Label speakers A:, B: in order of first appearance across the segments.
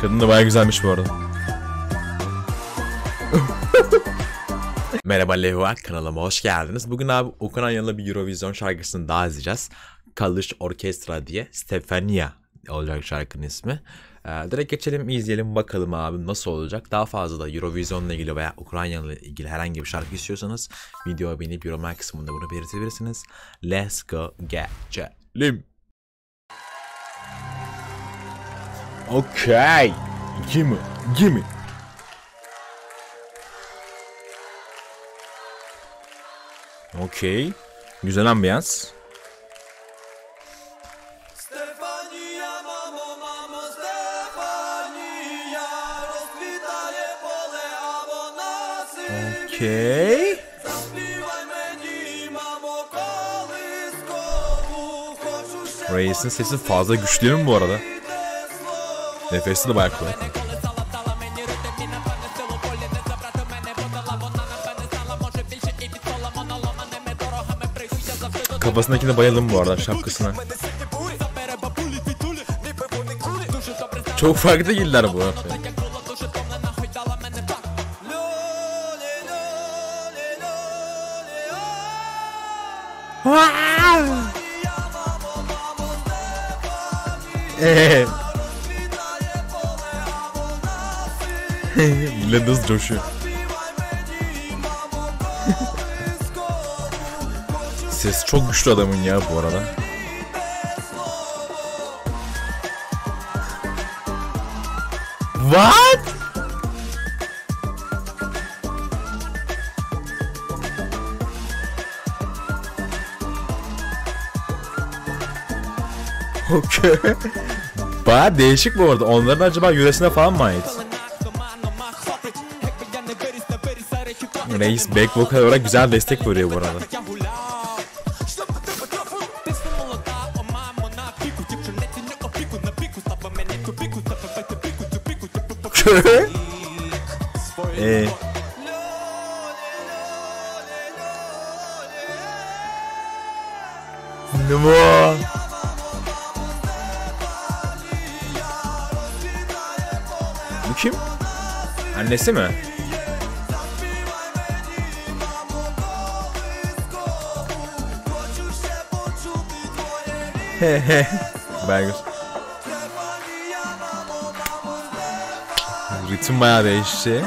A: Kadın da baya güzelmiş bu arada. Merhaba Lehua kanalıma hoş geldiniz. Bugün abi Okan Yan'la bir Eurovision şarkısını daha izleyeceğiz. Kalış Orkestra diye Stefania olacak şarkının ismi. Ee, direkt geçelim izleyelim bakalım abi nasıl olacak. Daha fazla da Eurovision'la ilgili veya Ukrayna'yla ilgili herhangi bir şarkı istiyorsanız videoyu beğenip yorumlar kısmında bunu belirtebilirsiniz. Let's go geçelim. Okay. Gimme. Gimme. Okey. Güzel ambiyans.
B: Okey.
A: Reis'in sesi fazla güçlü mü bu arada? Nefesini bayağı kuvvetli. Kafasındakine bayıldım bu arada şapkasına. Çok farklı giller bu. Eee Millet hızlı coşuyor. Ses çok güçlü adamın ya bu arada. What? Okay. Baya değişik bu arada. Onların acaba yöresine falan mı ait? Reis back vocal olarak güzel destek veriyor bu arada. Eee. Ne bu? Bu kim? Annesi mi? Hehe. Bangers. Ritim bayağı değişti.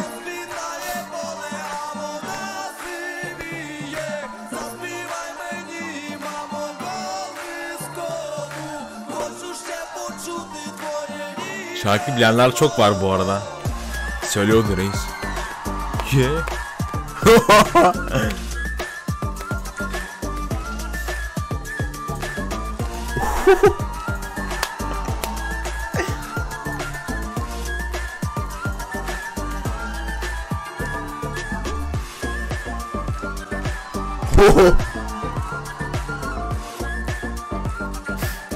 A: Şarkı bilenler çok var bu arada. Söylüyordu reis. Yeah.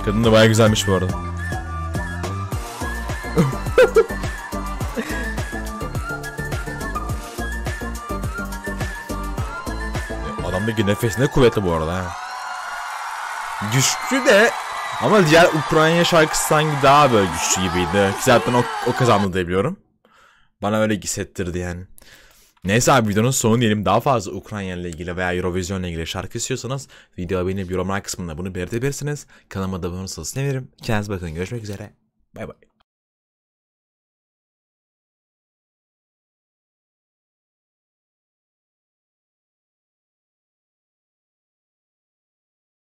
A: Kadın da bayağı güzelmiş bu arada. Adamdaki nefes ne kuvvetli bu arada ha. Güçlü de ama diğer Ukrayna şarkısı sanki daha böyle güçlü gibiydi. Zaten o, o kazandı diye. Bana öyle hissettirdi yani. Neyse abi videonun sonu diyelim. Daha fazla Ukrayna ile ilgili veya Eurovision ile ilgili şarkı istiyorsanız videoya beğenip yorumlar kısmında bunu belirtebilirsiniz. Kanalıma da abone olursanız sevinirim. Kendinize bakın. Görüşmek üzere. Bay bay.